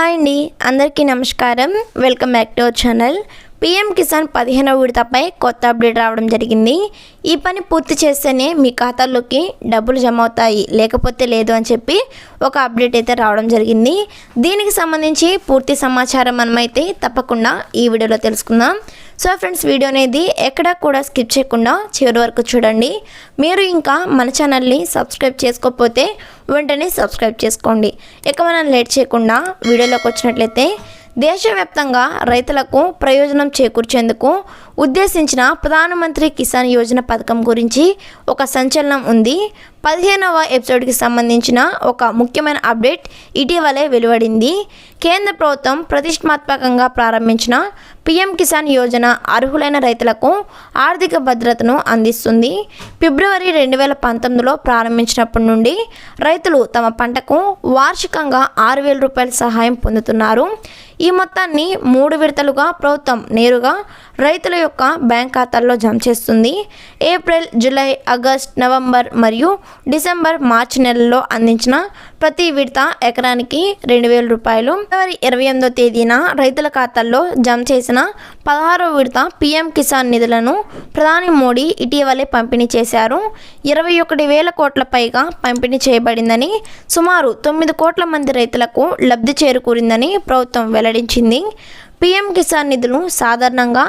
Hi అండి అందరికీ నమస్కారం. Welcome back to our channel. PM Kisan పదిహేనవ విడతపై కొత్త అప్డేట్ రావడం జరిగింది. ఈ పని పూర్తి చేస్తేనే మీ ఖాతాలోకి డబ్బులు జమ అవుతాయి లేకపోతే లేదు అని చెప్పి ఒక అప్డేట్ అయితే రావడం జరిగింది. దీనికి సంబంధించి పూర్తి సమాచారం మనమైతే తప్పకుండా ఈ వీడియోలో తెలుసుకుందాం. సో ఫ్రెండ్స్ వీడియో అనేది ఎక్కడా కూడా స్కిప్ చేయకుండా చివరి వరకు చూడండి. మీరు ఇంకా మన ఛానల్ని సబ్స్క్రైబ్ చేసుకోకపోతే వెంటనే సబ్స్క్రైబ్ చేసుకోండి. ఇక మనం లేట్ చేయకుండా వీడియోలోకి వచ్చినట్లయితే దేశవ్యాప్తంగా రైతులకు ప్రయోజనం చేకూర్చేందుకు ఉద్దేశించిన ప్రధానమంత్రి కిసాన్ యోజన పథకం గురించి ఒక సంచలనం ఉంది. పదిహేనవ ఎపిసోడ్కి సంబంధించిన ఒక ముఖ్యమైన అప్డేట్ ఇటీవలే వెలువడింది. కేంద్ర ప్రభుత్వం ప్రతిష్టాత్మకంగా ప్రారంభించిన పిఎం కిసాన్ యోజన అర్హులైన రైతులకు ఆర్థిక భద్రతను అందిస్తుంది. ఫిబ్రవరి రెండు వేల పంతొమ్మిదిలో ప్రారంభించినప్పటి నుండి రైతులు తమ పంటకు వార్షికంగా ఆరు వేల రూపాయల సహాయం పొందుతున్నారు. ఈ మొత్తాన్ని మూడు విడతలుగా ప్రభుత్వం నేరుగా రైతుల యొక్క బ్యాంక్ ఖాతాల్లో జమ చేస్తుంది. ఏప్రిల్ జూలై ఆగస్ట్ నవంబర్ మరియు డిసెంబర్ మార్చి నెలల్లో అందించిన ప్రతి విడత ఎకరానికి రెండు వేల రూపాయలు. ఫిబ్రవరి ఇరవై ఎనిమిదో తేదీన రైతుల ఖాతాల్లో జమ చేసిన పదహారో విడత పీఎం కిసాన్ నిధులను ప్రధాని మోడీ ఇటీవలే పంపిణీ చేశారు. ఇరవై ఒకటి వేల కోట్ల పైగా పంపిణీ చేయబడిందని సుమారు తొమ్మిది కోట్ల మంది రైతులకు లబ్ధి చేరుకూరిందని ప్రభుత్వం వెల్లడించింది. పీఎం కిసాన్ నిధులు సాధారణంగా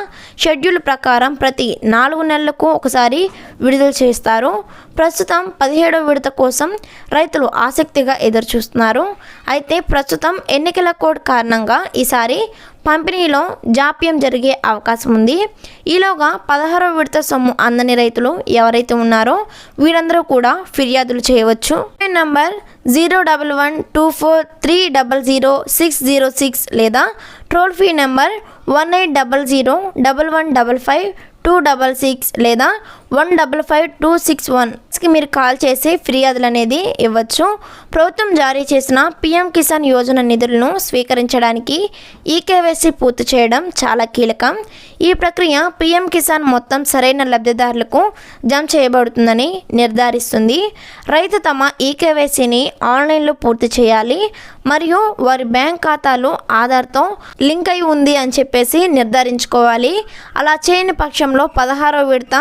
షెడ్యూల్ ప్రకారం ప్రతి నాలుగు నెలలకు ఒకసారి విడుదల చేస్తారు. ప్రస్తుతం పదిహేడవ విడత కోసం రైతులు ఆసక్తిగా ఎదురుచూస్తున్నారు. అయితే ప్రస్తుతం ఎన్నికల కోడ్ కారణంగా ఈసారి పంపిణీలో జాప్యం జరిగే అవకాశం ఉంది. ఈలోగా పదహారవ విడత సొమ్ము అందని రైతులు ఎవరైతే ఉన్నారో వీరందరూ కూడా ఫిర్యాదులు చేయవచ్చు. Number zero double one two four three double zero six zero six లేదా toll free number one eight double zero double one double five two double six లేదా one double five two six one. వన్కి మీరు call చేసి ఫిర్యాదులు అనేది ఇవ్వచ్చు. ప్రభుత్వం జారీ చేసిన పిఎం కిసాన్ యోజన నిధులను స్వీకరించడానికి ఈకేవైసీ పూర్తి చేయడం చాలా కీలకం. ఈ ప్రక్రియ పిఎం కిసాన్ మొత్తం సరైన లబ్ధిదారులకు జమ చేయబడుతుందని నిర్ధారిస్తుంది. రైతు తమ ఈకేవైసీని ఆన్లైన్లో పూర్తి చేయాలి మరియు వారి బ్యాంక్ ఖాతాలు ఆధార్తో లింక్ అయి ఉంది అని చెప్పేసి నిర్ధారించుకోవాలి. అలా చేయని పక్షంలో పదహారో విడత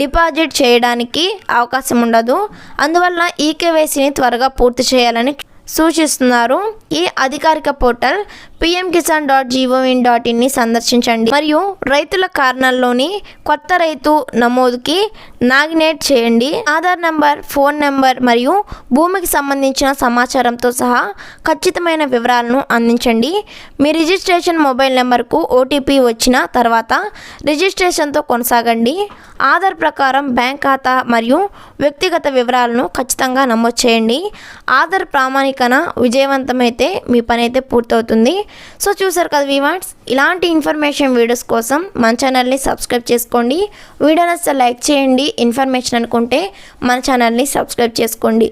డిపాజిట్ చేయడానికి అవకాశం ఉండదు. అందువల్ల ఈ కేవైసీని త్వరగా పూర్తి చేయాలని సూచిస్తున్నారు. ఈ అధికారిక portal PM Kisan dot gov in dot ఇన్ని సందర్శించండి. మరియు రైతుల కారణాల్లోని కొత్త రైతు నమోదుకి నాగినేట్ చేయండి. ఆధార్ నంబర్ ఫోన్ నెంబర్ మరియు భూమికి సంబంధించిన సమాచారంతో సహా ఖచ్చితమైన వివరాలను అందించండి. మీ రిజిస్ట్రేషన్ మొబైల్ నెంబర్కు ఓటీపీ వచ్చిన తర్వాత రిజిస్ట్రేషన్తో కొనసాగండి. ఆధార్ ప్రకారం బ్యాంక్ ఖాతా మరియు వ్యక్తిగత వివరాలను ఖచ్చితంగా నమోదు చేయండి. ఆధార్ ప్రామాణిక ప్రామాణికన విజయవంతమైతే మీ పని అయితే పూర్తవుతుంది. సో చూసారు కదా వీవాట్స్ ఇలాంటి ఇన్ఫర్మేషన్ వీడియోస్ కోసం మన ఛానల్ని సబ్స్క్రైబ్ చేసుకోండి. వీడియో నచ్చితే లైక్ చేయండి. ఇన్ఫర్మేషన్ అనుకుంటే మన ఛానల్ని సబ్స్క్రైబ్ చేసుకోండి.